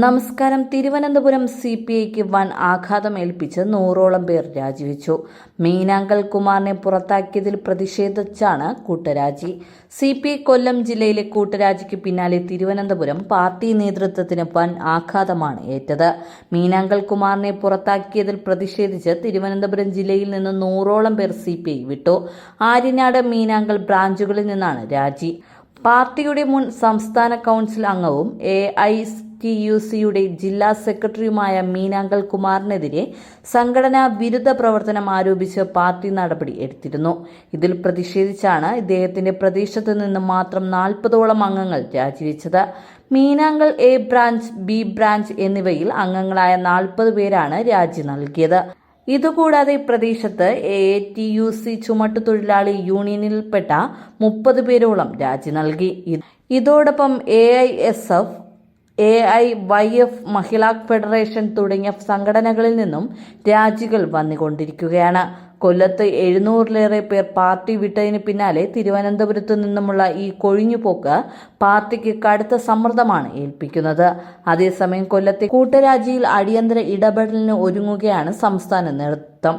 നമസ്കാരം. Thiruvananthapuram C P ഐക്ക് വൻ ആഘാതം ഏൽപ്പിച്ച് നൂറോളം പേർ രാജിവെച്ചു. മീനാങ്കൽ കുമാറിനെ പുറത്താക്കിയതിൽ പ്രതിഷേധിച്ചാണ് കൂട്ടരാജി. സി പി ഐ കൊല്ലം ജില്ലയിലെ കൂട്ടരാജിക്ക് പിന്നാലെ തിരുവനന്തപുരം പാർട്ടി നേതൃത്വത്തിന് വൻ ആഘാതമാണ് ഏറ്റത്. മീനാങ്കൽ കുമാറിനെ പുറത്താക്കിയതിൽ പ്രതിഷേധിച്ച് തിരുവനന്തപുരം ജില്ലയിൽ നിന്ന് നൂറോളം പേർ സി പി ഐ വിട്ടു. ആര്യനാട് മീനാങ്കൽ ബ്രാഞ്ചുകളിൽ നിന്നാണ് രാജി. പാർട്ടിയുടെ മുൻ സംസ്ഥാന കൗൺസിൽ അംഗവും എ ഐ ടി യു സിയുടെ ജില്ലാ സെക്രട്ടറിയുമായ മീനാങ്കൽ കുമാറിനെതിരെ സംഘടനാ വിരുദ്ധ പ്രവർത്തനം ആരോപിച്ച് പാർട്ടി നടപടി എടുത്തിരുന്നു. ഇതിൽ പ്രതിഷേധിച്ചാണ് ഇദ്ദേഹത്തിന്റെ പ്രദേശത്ത് നിന്ന് മാത്രം നാൽപ്പതോളം അംഗങ്ങൾ രാജിവെച്ചത്. Meenankal A branch B branch എന്നിവയിൽ അംഗങ്ങളായ നാൽപ്പത് പേരാണ് രാജി നൽകിയത്. ഇതുകൂടാതെ പ്രദേശത്ത് എ ടി യു സി ചുമട്ടുതൊഴിലാളി യൂണിയനിൽപ്പെട്ട മുപ്പത് പേരോളം രാജി നൽകി. ഇതോടൊപ്പം A I S F A I Y F Mahila federation തുടങ്ങിയ സംഘടനകളിൽ നിന്നും രാജികൾ വന്നുകൊണ്ടിരിക്കുകയാണ്. കൊല്ലത്ത് എഴുന്നൂറിലേറെ പേർ പാർട്ടി വിട്ടതിന് പിന്നാലെ തിരുവനന്തപുരത്ത് നിന്നുമുള്ള ഈ കൊഴിഞ്ഞുപോക്ക് പാർട്ടിക്ക് കടുത്ത സമ്മർദ്ദമാണ് ഏൽപ്പിക്കുന്നത്. അതേസമയം കൊല്ലത്തെ കൂട്ടരാജിയിൽ അടിയന്തര ഇടപെടലിന് ഒരുങ്ങുകയാണ് സംസ്ഥാന നേതൃത്വം.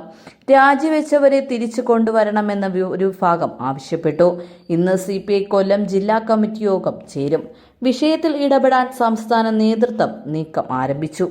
രാജിവെച്ചവരെ തിരിച്ചു കൊണ്ടുവരണമെന്ന ഒരു വിഭാഗം ആവശ്യപ്പെട്ടു. ഇന്ന് സി പി ഐ കൊല്ലം ജില്ലാ കമ്മിറ്റി യോഗം ചേരും. വിഷയത്തിൽ ഇടപെടാൻ സംസ്ഥാന നേതൃത്വം നീക്കം ആരംഭിച്ചു.